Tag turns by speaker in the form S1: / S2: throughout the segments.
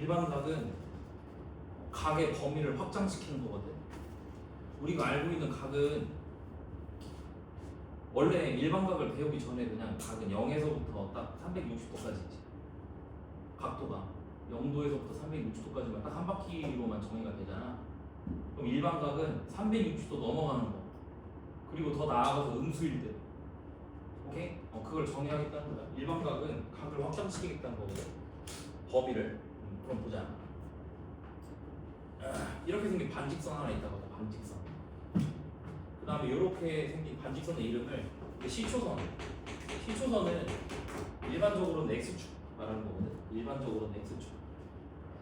S1: 일반각은 각의 범위를 확장시키는 거거든. 우리가 알고 있는 각은 원래 일반각을 배우기 전에 그냥 각은 0에서부터 딱 360도까지지. 각도가 0도에서부터 360도까지만 딱 한 바퀴로만 정의가 되잖아. 그럼 일반각은 360도 넘어가는 거. 그리고 더 나아가서 음수일 때. 오케이? 어, 그걸 정의하겠다는 거야. 일반각은 각을 확장시키겠다는 거거든. 범위를. 음, 그럼 보자. 아, 이렇게 생긴 반직선 하나 있다고 하자. 반직선. 그 다음에 이렇게 생긴 반직선의 이름을 시초선. 시초선은 일반적으로는 x축 말하는 거거든. 일반적으로는 x축.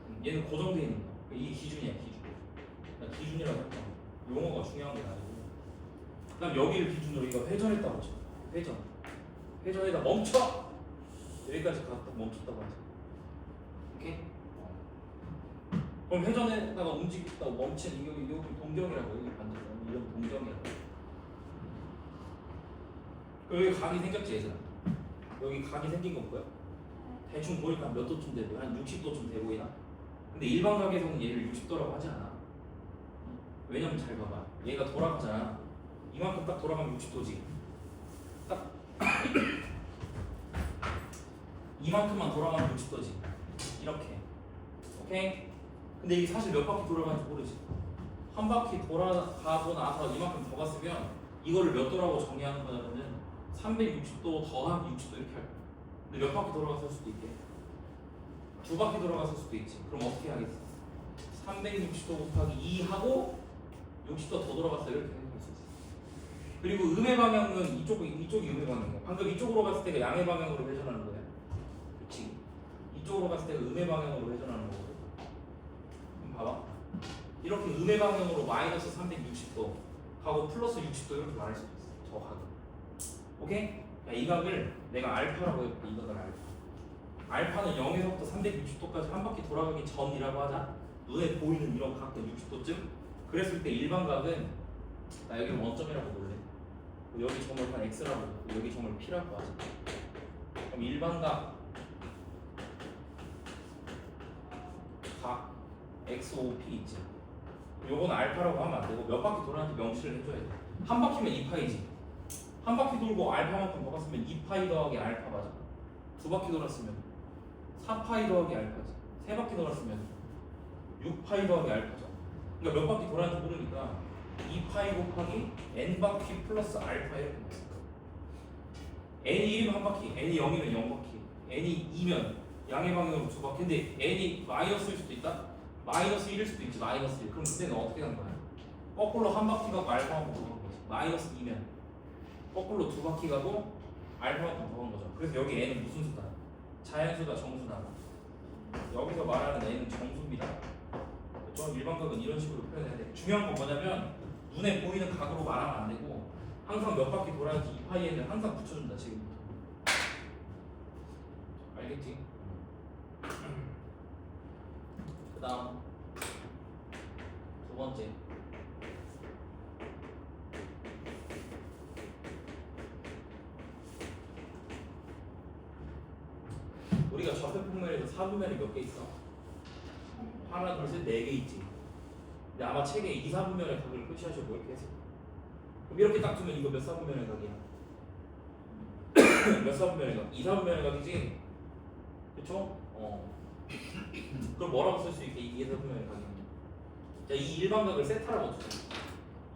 S1: 음, 얘는 고정되어 있는 거. 이게 기준이야 기준. 그러니까 기준이라고 할까. 용어가 중요한 게 아니고. 그다음 여기를 기준으로 이거 회전했다고 쳐. 회전. 회전에다 멈춰. 여기까지 갔다 멈췄다고 하자. 오케이? 어. 그럼 회전에다가 움직였다가 멈춘 이거 이거 동경이라고 여기 반대로 이런 동경이라고. 여기 각이 생겼지 얘들아. 여기 각이 생긴 거 뭐야? 대충 보니까 몇 도쯤 돼 보여? 한 60도쯤 돼 보이나? 근데 일반 각에서는 얘를 60도라고 하지 않아. 왜냐면 잘 봐봐. 얘가 돌아가잖아. 이만큼 딱 돌아가면 60도지. 딱 이만큼만 돌아가면 60도지. 이렇게. 오케이? 근데 이게 사실 몇 바퀴 돌아가는지 모르지. 한 바퀴 돌아가고 나서 이만큼 더 갔으면 이거를 몇 도라고 정의하는 거냐면은 360도 더하기 60도 이렇게 할 거야. 근데 몇 바퀴 돌아갔을 수도 있게. 두 바퀴 돌아갔을 수도 있지. 그럼 어떻게 하겠어? 360도 곱하기 2 하고 60도 더 돌아갔어 이렇게 생각할 수 있어. 그리고 음의 방향은 이쪽 이쪽이 음의 방향이야. 방금 이쪽으로 갔을 때가 양의 방향으로 회전하는 거야. 그렇지. 이쪽으로 갔을 때가 음의 방향으로 회전하는. 그럼 봐봐. 이렇게 음의 방향으로 마이너스 360도 하고 플러스 60도 이렇게 말할 수 있어. 저 각은. 오케이? 야, 이 각을 내가 알파라고 해볼게. 이 각을 알파. 알파는 0에서부터 360도까지 한 바퀴 돌아가기 전이라고 하자. 눈에 보이는 이런 각도 60도쯤. 그랬을 때 일반 각은 나 여기 원점이라고 볼래. 여기 점을 한 x라고 여기 점을 p라고 하자. 그럼 일반 각, 각 XOP 있지. 요건 알파라고 하면 안 되고 몇 바퀴 돌았는지 명시를 해줘야 돼. 한 바퀴면 2파이지. 한 바퀴 돌고 알파만큼 더 갔으면 2파이 더하기 알파 맞아. 두 바퀴 돌았으면 4파이 더하기 알파지. 세 바퀴 돌았으면 6파이 더하기 알파죠. 그러니까 몇 바퀴 돌았는지 모르니까 2파이 곱하기 n 바퀴 플러스 알파 이렇게 n이 1이면 한 바퀴, n이 0이면 0바퀴, n이 2면 양의 방향으로 두 바퀴. 근데 n이 마이너스일 수도 있다. 마이너스 1일 수도 있지. 마이너스 1. 그럼 그때는 어떻게 간 거야? 거꾸로 한 바퀴 가고 알파만큼 더간 거지. 마이너스 2면 거꾸로 두 바퀴 가고 알파만큼 더간 거죠. 그래서 여기 n은 무슨 수다? 자연수다, 정수다. 여기서 말하는 n은 정수입니다. 좀 일반각은 이런 식으로 표현해야 돼. 중요한 건 뭐냐면 눈에 보이는 각으로 말하면 안 되고 항상 몇 바퀴 돌아야지 이 파이에는 항상 붙여준다 지금부터. 알겠지? 그다음 두 번째. 우리가 좌표 평면에서 사분면이 몇 개 있어? 하나, 둘, 셋, 네 개 있지. 근데 책에 2, 4분면의 각을 표시하시고 이렇게 했을. 그럼 이렇게 딱 두면 이거 몇 사분면의 각이야? 몇 사분면의 각? 2, 4분면의 각이지? 그쵸? 어. 그럼 뭐라고 쓸 수 있게 이 2, 4분면의 각이야? 자, 이 일반각을 세타라고 쳐.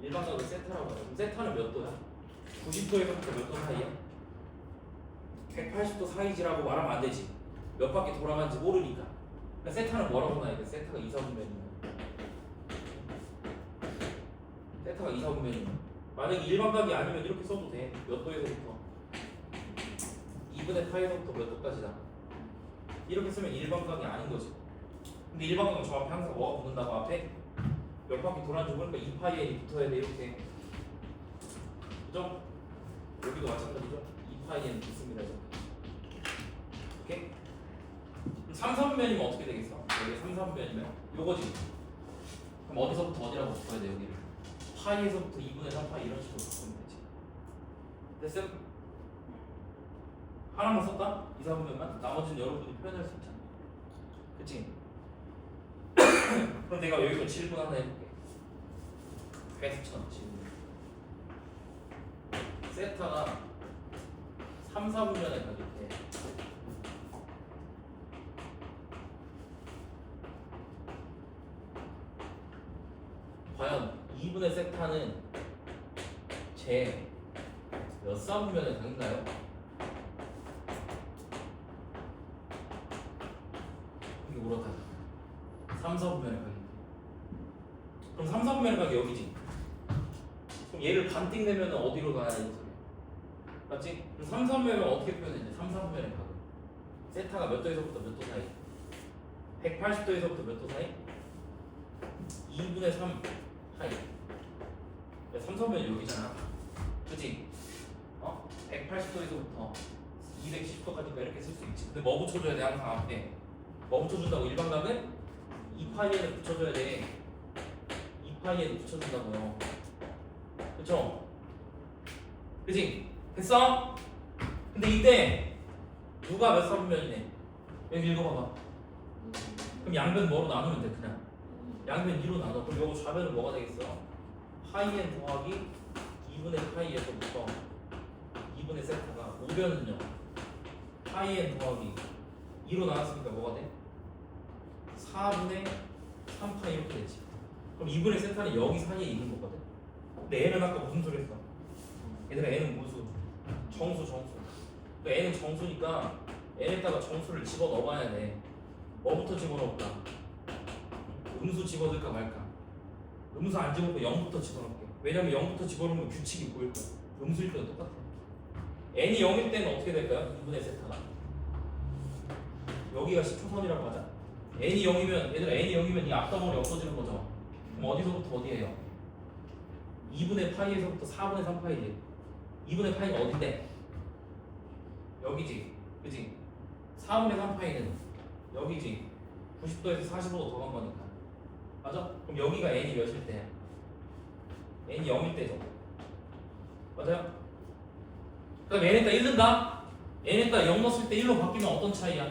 S1: 일반각을 세타라고 해. 그럼 세타는 몇 도야? 90도에서부터 몇 도 사이야? 180도 사이지라고 말하면 안 되지. 몇 바퀴 돌아가는지 모르니까. 그러니까 세타는 뭐라고 나야 돼? 세타가 2, 4분면이면. 세타가 2, 4 분면이면. 만약에 일반각이 아니면 이렇게 써도 돼. 몇 도에서부터? 2분의 파에서부터 몇 도까지다. 이렇게 쓰면 일반각이 아닌 거지. 근데 일반각은 저 앞에 항상 뭐가 붙는다고 앞에? 몇 바퀴 돌았는지 모르니까 2파이에 붙어야 돼. 이렇게. 그죠? 여기도 마찬가지죠? 2파이에는 붙습니다. 오케이? 3, 3면이면 어떻게 되겠어? 여기 3, 3면이면 요거지. 그럼 어디서부터 어디라고 바꿔야 돼 여기를? 파이에서부터 2분의 3파이 이런 식으로 바꾸면 되지. 됐음? 하나만 썼다? 2, 4분면만? 나머지는 여러분이 표현할 수 있잖아. 그치? 그럼 내가 여기서 질문 하나 해볼게. 퀘스천 질문. 세타가 3, 4분면에 가질 때 과연 2분의 세타는 제몇 사분면에 가있나요? 이게 그렇다. 3, 4분면에 가기. 그럼 3, 4분면에 가기 여기지. 그럼 얘를 반띵 내면 어디로 가야 소리야? 맞지? 그럼 3, 4분면은 어떻게 표현했냐? 3, 4분면에 가기. 세타가 몇 도에서부터 몇 도 사이? 180도에서부터 몇 도 사이? 2분의 3 하이. 3, 4분면 여기잖아. 그지? 어? 180도에서부터 210도까지 이렇게 쓸 수 있지. 근데 뭐 붙여줘야 돼 항상 앞에? 뭐 붙여준다고 일반각은 2파이에는 붙여줘야 돼 2파이에는 붙여준다고요 그쵸? 그지? 됐어? 근데 이때 누가 몇 사분면이네 여기 읽어봐봐 그럼 양변 뭐로 나누면 돼 그냥 양변 2로 나눠 그럼 요거 좌변은 뭐가 되겠어? 파이엔 더하기 2분의 파이에서부터 2분의 세타가 우변은요 파이엔 더하기 2로 나눴으니까 뭐가 돼? 4분의 3파이 이렇게 되지. 그럼 2분의 세타는 여기 사이에 있는 거거든. 근데 얘는 아까 무슨 소리 했어? 얘들아 얘는 무수. 정수 정수. 그러니까 얘는 정수니까 얘에다가 정수를 집어 넣어봐야 돼. 뭐부터 집어넣을까? 음수 집어넣을까 말까? 음수 안 집어넣고 0부터 집어넣을게. 왜냐면 0부터 집어넣으면 규칙이 보일 거야. 음수일 때도 똑같아. n이 0일 때는 어떻게 될까요? 2분의 세타가. 여기가 10초선이라고 하자. n이 0이면 얘들아 n이 0이면 이 앞덩어리 없어지는 거죠. 그럼 어디서부터 어디예요? 2분의 파이에서부터 4분의 3파이지. 2분의 파이가 어딘데? 여기지. 그지? 4분의 3파이는 여기지. 90도에서 45도 더 간 거니까. 맞아? 그럼 여기가 n이 몇일 때야? n이 0일 때죠. 맞아요? 그 다음에 n에다 1 넣는다? n에다 0 넣었을 때 1로 바뀌면 어떤 차이야?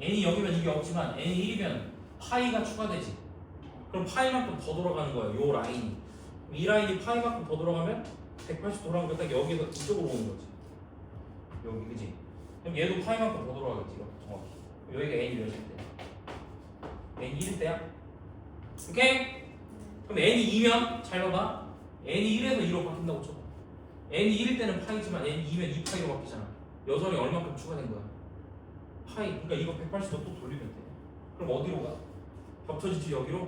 S1: n이 0이면 이게 없지만 n이 1이면 파이가 추가되지. 그럼 파이만큼 더 돌아가는 거예요. 요 라인이. 그럼 이 라인이 파이만큼 더 돌아가면 180 돌아가면 딱 여기서 이쪽으로 오는 거지. 여기 그지? 그럼 얘도 파이만큼 더 돌아가겠지. 이렇게 정확히. 그럼 여기가 n이 몇일 때? n이 1일 때야? 오케이? 그럼 n이 2면 잘 봐봐. n이 1에서 2로 바뀐다고 쳐봐. n이 1일 때는 파이지만 n이 2면 2파이로 바뀌잖아. 여전히 얼마큼 추가된 거야? 파이 그러니까 이거 180도 또 돌리면 돼 그럼 어디로 가? 겹쳐지지 여기로?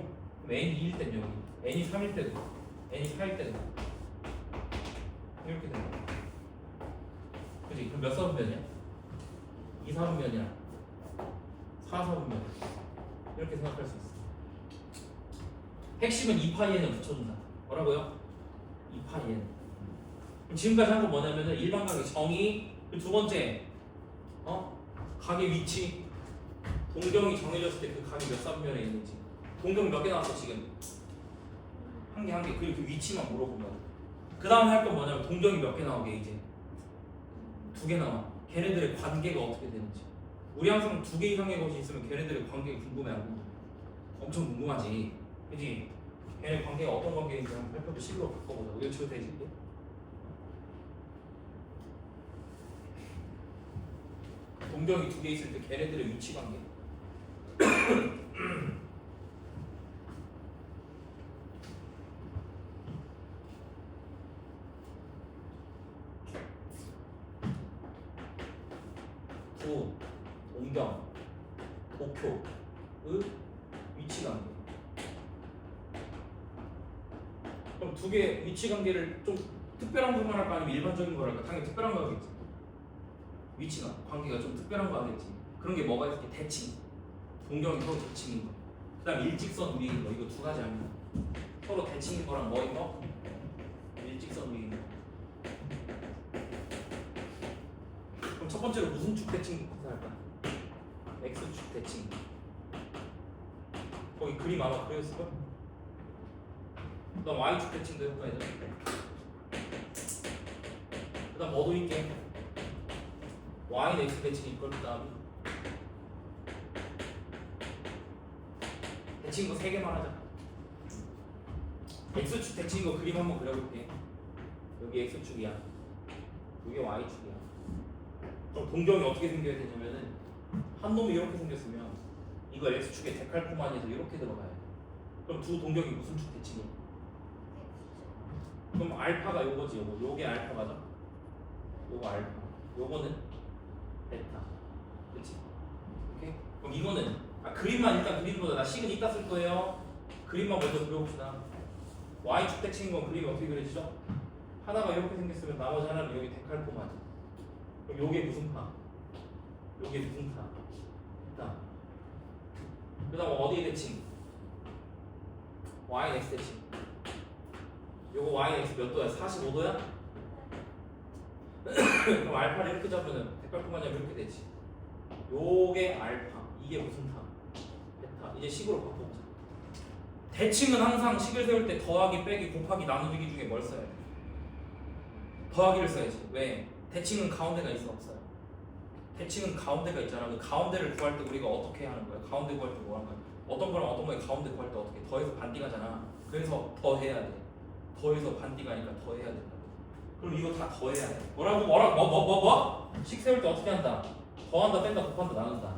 S1: 그럼 n이 2일 때는 여기 n이 3일 때도 n이 4일 때도 이렇게 되는 거야 그지? 그럼 몇 사분면이야? 2 사분면이야 4 사분면 이렇게 생각할 수 있어 핵심은 2파이에는 붙여준다 뭐라고요? 2파이에는 그럼 지금까지 한 건 뭐냐면은 일반각의 정의 그두 번째 어? 각의 위치. 동경이 정해졌을 때 그 각이 몇 사분면에 있는지. 동경 몇 개 나왔어 지금? 한 개 한 개. 그리고 그 위치만 물어보면 그 다음에 할 건 뭐냐면 동경이 몇 개 나오게 이제 두 개 나와. 걔네들의 관계가 어떻게 되는지. 우리 항상 두 개 이상의 것이 있으면 걔네들의 관계가 궁금해하고. 엄청 궁금하지. 그지 걔네 관계가 어떤 관계인지 한번 발표도 실로 바꿔보자 되지 이게? 동경이 두 개 있을 때 걔네들의 위치 관계. 위치 관계를 좀 특별한 것만 할까 아니면 일반적인 걸 할까? 당연히 특별한 거겠지. 위치가 관계가 좀 특별한 거 하겠지. 그런 게 뭐가 있을게 대칭. 동경이 서로 대칭인 거. 그 다음 일직선 위인 거 이거 두 가지 아니야. 서로 대칭인 거랑 뭐인 거? 일직선 위인 거. 그럼 첫 번째로 무슨 축 대칭부터 할까? X축 대칭. 거기 그림 아마 그렸을걸? 그다음 Y축 대칭도 해볼까 얘들아? 그다음 뭐도 있게? y x 대칭 이걸 그다음 대칭 거세 개만 하자. x축 대칭인 거 그림 한번 그려볼게 여기 x축이야 여기 y축이야 그럼 동경이 어떻게 생겨야 되냐면은 한 놈이 이렇게 생겼으면 이거 x축의 데칼코마니에서 이렇게 들어가야 돼 그럼 두 동경이 무슨 축 대칭이야? 그럼 알파가 요거지 요거 요게 알파가죠 요거 알파 요거는 베타 그치? 오케이? 그럼 이거는 아 그림만 일단 그림보다 나 식은 이따 쓸 거예요 그림만 먼저 그려봅시다 y축 대칭인 건 그림이 어떻게 그려지죠? 하나가 이렇게 생겼으면 나머지 하나는 여기 데칼코마니 그럼 요게 무슨 파? 요게 무슨 파? 베타 그 다음 어디 대칭? y x 대칭 요거 y x 몇 도야? 45도야? 그럼 알파를 이렇게 잡으면 데칼코마니가 이렇게 되지 요게 알파 이게 무슨 타? 베타 이제 식으로 바꿔보자 대칭은 항상 식을 세울 때 더하기 빼기 곱하기 나누기 중에 뭘 써야 돼? 더하기를 써야지 왜? 대칭은 가운데가 있어 없어요? 대칭은 가운데가 있잖아 그 가운데를 구할 때 우리가 어떻게 하는 거야? 가운데 구할 때 뭐 하는 거야? 어떤 거랑 어떤 거에 가운데 구할 때 어떻게 해? 더해서 반디가잖아 그래서 더해야 돼 더해서 반디가니까 더해야 된다 그럼 이거 다 더해야 돼 뭐라고 뭐라고 뭐뭐 뭐 뭐? 식 세울 때 어떻게 한다? 더한다 뺀다 곱한다 나눈다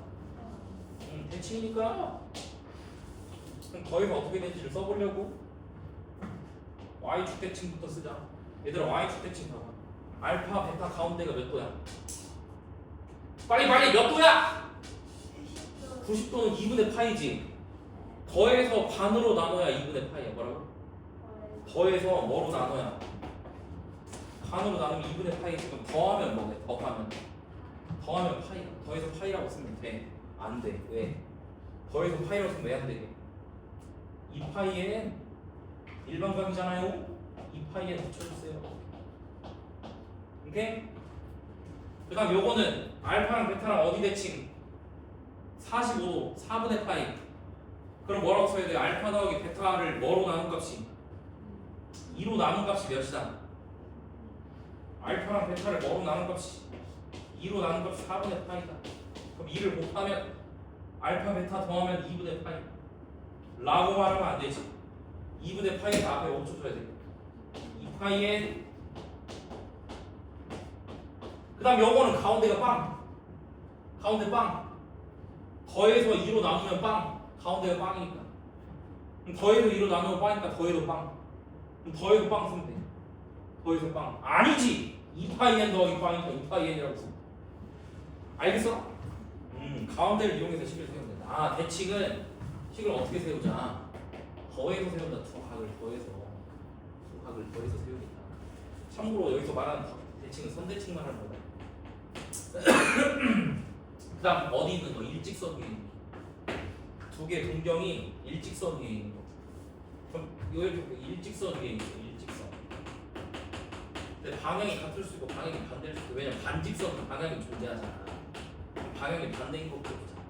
S1: 음, 대칭이니까 그럼 더해서 어떻게 되는지를 써보려고 y축 대칭부터 쓰자 얘들아 y축 대칭 봐봐 알파 베타 가운데가 몇 도야? 빨리 빨리 몇 도야? 90도는 2분의 파이지 더해서 반으로 나눠야 2분의 파이야 뭐라고? 더해서 뭐로 나눠야? 반으로 나누면 2분의 파이지 그럼 더하면 뭐래? 더하면 더하면 파이야 더해서 파이라고 쓰면 돼? 안 돼. 왜? 더해서 파이라고 쓰면 왜 안 돼? 2파이엔 일반각이잖아요 2파이에 붙여주세요 오케이? 그 다음 요거는 알파랑 베타랑 어디 대칭? 45도 4분의 파이 그럼 뭐라고 써야 돼? 알파 더하기 베타를 뭐로 나눈 값이? 2로 나눈 값이 몇이다? 알파랑 베타를 뭐로 나눈 값이? 2로 나눈 값이 4분의 파이다. 그럼 2를 곱하면 알파 베타 더하면 2분의 파이. 라고 말하면 안 되지. 2분의 파이에 앞에 멈춰줘야 돼. 2파이에 그 다음 요거는 가운데가 빵. 가운데 빵. 더해서 2로 나누면 빵. 가운데가 빵이니까. 더해서 2로 나누면 빵이니까 더해도 빵 더해도 빵 쓰면 돼. 더해서 빵. 아니지! 2파이엔 더하기 빵이니까 2파이엔이라고 써 알겠어? 음 가운데를 이용해서 식을 세우면 된다. 아 대칭은 식을 어떻게 세우자 더해서 세운다. 두 각을 더해서. 두 각을 더해서 세우겠다 참고로 여기서 말하는 대칭은 선대칭만 하는 거다. 그 다음 어디 있는 거 일직선 위에 두개 동경이 일직선 위에 여기 일직선 거 일직선. 근데 방향이 같을 수 있고 방향이 반대일 수 있고 왜냐면 반직선은 방향이 존재하잖아. 방향이 반대인 것도 없잖아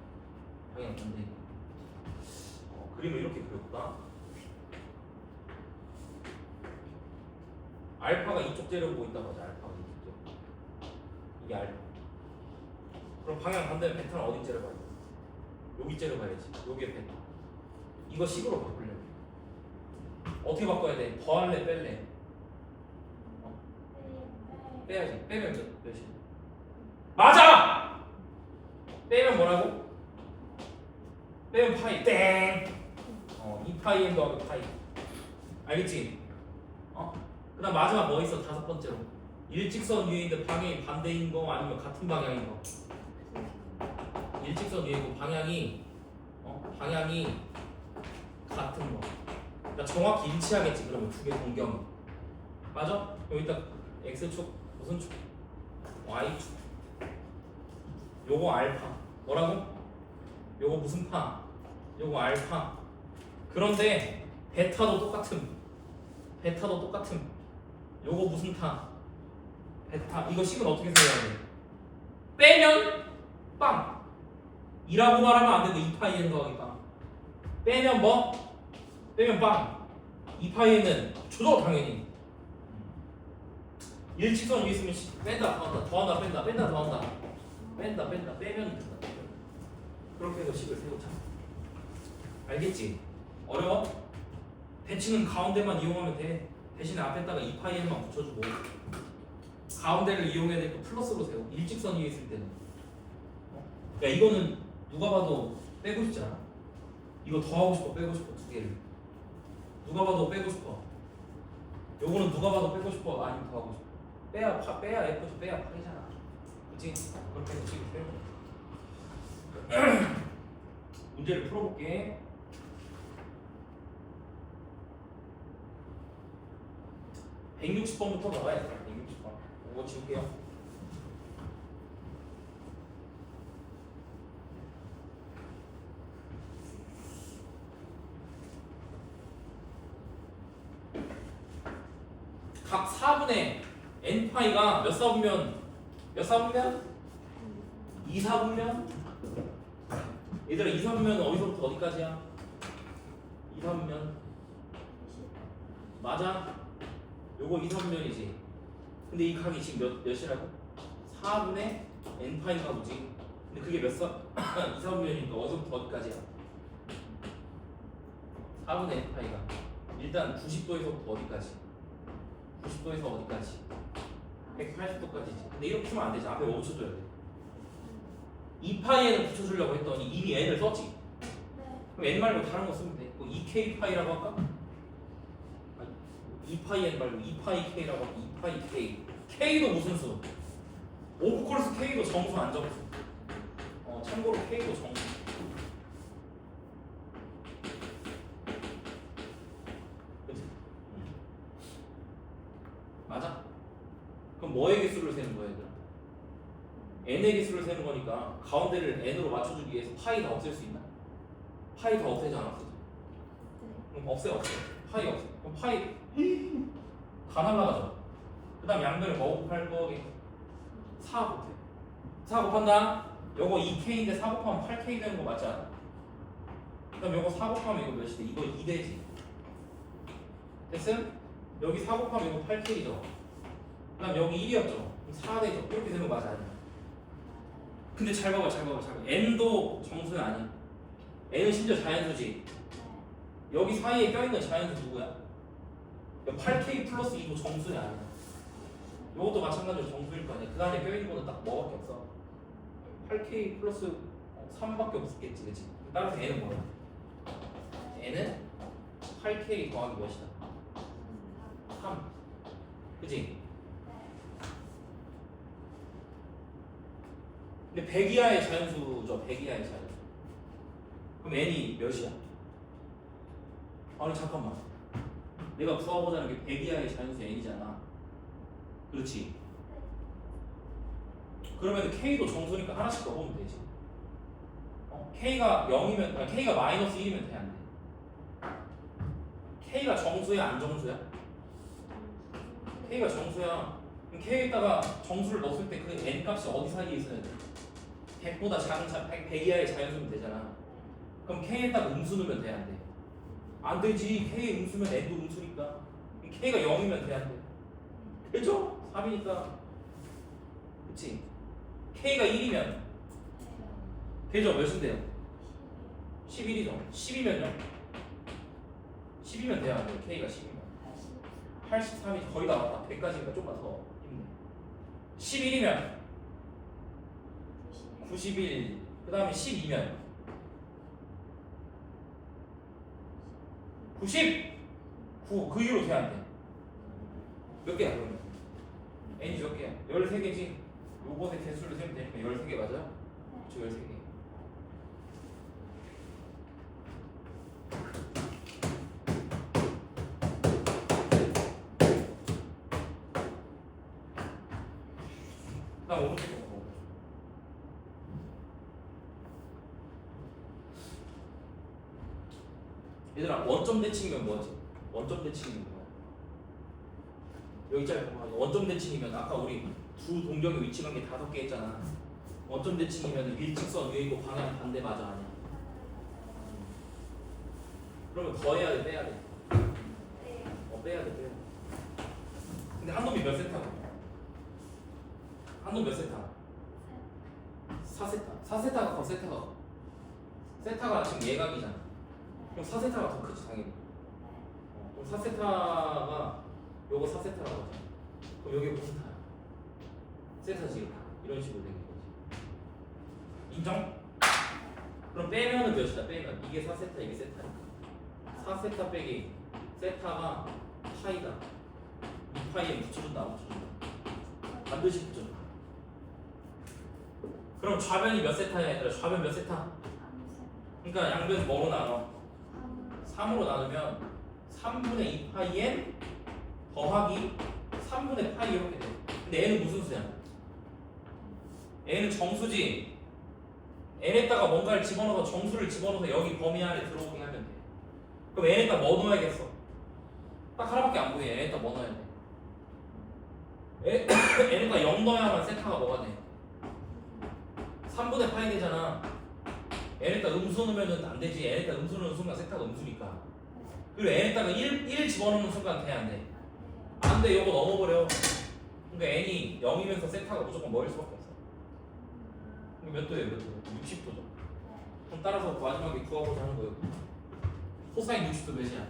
S1: 방향이 반대인 거. 어, 그림을 이렇게 그렸다 알파가 이쪽 째려보고 있다고 하자 알파가 이쪽 째려 이게 알파. 그럼 방향 반대면 베타는 어디 째려봐야 돼? 여기 째려봐야지. 여기에 베타 이거 식으로 바꾸려면 어떻게 바꿔야 돼? 더할래 뺄래? 빼야지 빼면 몇, 몇이야? 맞아! 빼면 뭐라고? 빼면 파이 땡! 어, 2파이 더하기 파이 알겠지? 어? 그 다음 마지막 뭐 있어? 다섯 번째로 일직선 위에 있는데 방향이 반대인 거 아니면 같은 방향인 거 일직선 위에 있고 방향이 어? 방향이 같은 거 그러니까 정확히 일치하겠지 그러면 두 개 동경이 맞아? 여기 딱 x축 무슨 축? y축 요거 알파 뭐라고? 요거 무슨 파? 요거 알파 그런데 베타도 똑같음 베타도 똑같음 요거 무슨 타? 베타 이거 식은 어떻게 돼? 빼면 빵 이라고 말하면 안 되고 2파이엔 더하기 빵 빼면 뭐? 빼면 빵 2파이에는 조져 당연히 일직선 위에 있으면 씨, 뺀다 더한다 더한다 뺀다 뺀다 더한다 뺀다 뺀다 빼면 된다 그렇게 해서 식을 세우자 알겠지? 어려워? 대칭은 가운데만 이용하면 돼. 대신에 앞에다가 2파이만 붙여주고 가운데를 이용해야 될거 플러스로 세워. 일직선 위에 있을 때는. 어? 야 이거는 누가 봐도 빼고 싶지 않아? 이거 더 하고 싶어, 빼고 싶어 두 개를. 누가 봐도 빼고 싶어. 요거는 누가 봐도 빼고 싶어, 아니면 더 하고 싶어. 빼야 파, 빼야 예쁘지, 빼야 파이잖아. 그치? 그렇게 해서 빼는 거야. 문제를 풀어볼게. 160번부터 나와야 돼. 160번. 이거 지울게요. 각 4분의 몇 사분면 몇 사분면? 2 사분면? 얘들아 2 사분면 어디서부터 어디까지야? 2 사분면 맞아? 요거 2 사분면이지 근데 이 각이 지금 몇, 몇이라고? 4분의 n파이가 뭐지? 근데 그게 몇 사? 2 사분면이니까 어디서부터 어디까지야? 4분의 n파이가 일단 90도에서부터 어디까지? 90도에서 어디까지? 180도까지지. 근데 이렇게 쓰면 안 되지. 앞에 뭐 붙여줘야 돼. 2파이에는 붙여주려고 했더니 이미 n을 썼지. 그럼 n 말고 다른 거 쓰면 돼. 뭐 2k 파이라고 할까? 아니, 2파이 n 말고 2파이 k라고 할까? 2파이 k. k도 무슨 수? 오브콜스 k도 정수 안 정수. 어, 참고로 k도 정수. 맞아? 그럼 뭐의 개수를 세는 거야, 얘들아? n의 개수를 세는 거니까 가운데를 n으로 맞춰주기 위해서 파이 다 없앨 수 있나? 파이 다 없애지? 그럼 없애, 없애. 파이 없애. 그럼 파이 다 날라가죠. 그 다음 양변을 뭐 곱할 거게? 4 곱해. 4 곱한다? 요거 2k인데 4 곱하면 8k 되는 거 맞지 않아? 그럼 요거 4 곱하면 이거 몇이 돼? 이거 2되지. 됐음? 여기 4 곱하면 이거 8k죠. 그다음 여기 1이었죠. 그럼 4 되죠. 이렇게 되는 거 맞아 아니야? 근데 잘 봐봐, 잘 봐봐, 잘 봐. n도 정수는 아니야. n은 심지어 자연수지. 여기 사이에 껴있는 자연수 누구야? 8k 플러스 2도 정수는 아니야. 이것도 마찬가지로 정수일 거 아니야. 그 안에 껴있는 거는 딱 뭐밖에 없어? 8k 플러스 3밖에 없겠지, 그치? 따라서 n은 뭐야? n은 8k 더하기 몇이다? 3. 그치? 근데 100 이하의 자연수죠. 100 이하의 자연수. 그럼 n이 몇이야? 아니 잠깐만. 내가 구하고자 하는 게 100 이하의 자연수 n이잖아. 그렇지? 그러면 k도 정수니까 하나씩 더 보면 되지. 어? k가 0이면, 아, k가 마이너스 1이면 돼, 안 돼? k가 정수야, 안 정수야? k가 정수야. 그럼 k에다가 정수를 넣었을 때 그 n 값이 어디 사이에 있어야 돼? 100보다 작은 자, 100, 100 이하의 자연수면 되잖아. 그럼 k에다가 음수 넣으면 돼, 안 돼? 안 되지. k에 음수면 n도 음수니까. k가 0이면 돼, 안 돼? 되죠? 3이니까. 그치? k가 1이면 되죠? 몇인데요? 11이죠. 10이면요? 10이면 돼야 안 돼요. k가 10이면. 83이 거의 다 왔다. 100까지니까 조금만 더 힘내. 11이면 91. 그 다음에 12면 90. 9. 그 이후로 돼야 안 돼. 몇 개야 그러면? n이 몇 개야? 13개지? 요번에 개수를 세면 되니까 13개 맞아요? 저 13개. 나 오른쪽 거 먹어. 얘들아 원점 대칭이면 뭐지? 원점 대칭이면 뭐야? 여기 봐봐. 원점 대칭이면 아까 우리 두 동경의 위치 관계 다섯 개 했잖아 원점 대칭이면 일직선 위에 있고 방향 반대 맞아 아니야? 그러면 더해야 돼 빼야 돼? 어 빼야 돼 빼야 돼 근데 한 놈이 몇 세타고? 한 놈 몇 세타? 4세타 4세타가 커 세타가 커 세타가 지금 예각이잖아 그럼 4세타가 더 크지 당연히 어. 그럼 4세타가 요거 4세타라고 하죠. 그럼 여기 무슨 타야? 세타지 이렇게. 이런 식으로 되는 거지. 인정? 그럼 빼면은 몇이다? 빼면 이게 4세타 이게 세타야. 4세타 빼기 세타가 파이다. 이 파이에 붙여준다 안 붙여준다. 반드시 붙여준다. 그럼 좌변이 몇 세타야 얘들아? 좌변 몇 세타? 그러니까 양변 뭐로 나눠? 3으로 나누면 3분의 2파이엔 더하기 3분의 파이 이렇게 돼. 근데 얘는 무슨 수야? 얘는 정수지. n에다가 뭔가를 집어넣어서 정수를 집어넣어서 여기 범위 안에 들어오게 하면 돼. 그럼 n에다 뭐 넣어야겠어? 딱 하나밖에 안 보여. n에다 뭐 넣어야 돼? n에다 0 넣어야만 세타가 뭐가 돼? 3분의 파이 되잖아. N에다 음수 넣으면 안 되지. n에다 음수 넣는 순간 세타가 음수니까. 그리고 n에다가 1, 1 집어넣는 순간 돼, 안 돼? 안 돼, 이거 넘어버려. 그러니까 n이 0이면서 세타가 무조건 뭐일 수밖에 없어. 몇 도예요, 몇 도? 60도죠. 그럼 따라서 마지막에 구하고자 하는 거예요. 코사인 60도 몇이야?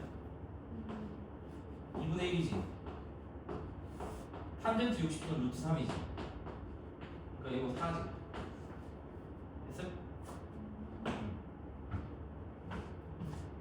S1: 2분의 1이지. 탄젠트 60도는 루트 3이지. 그러니까 이거 4지.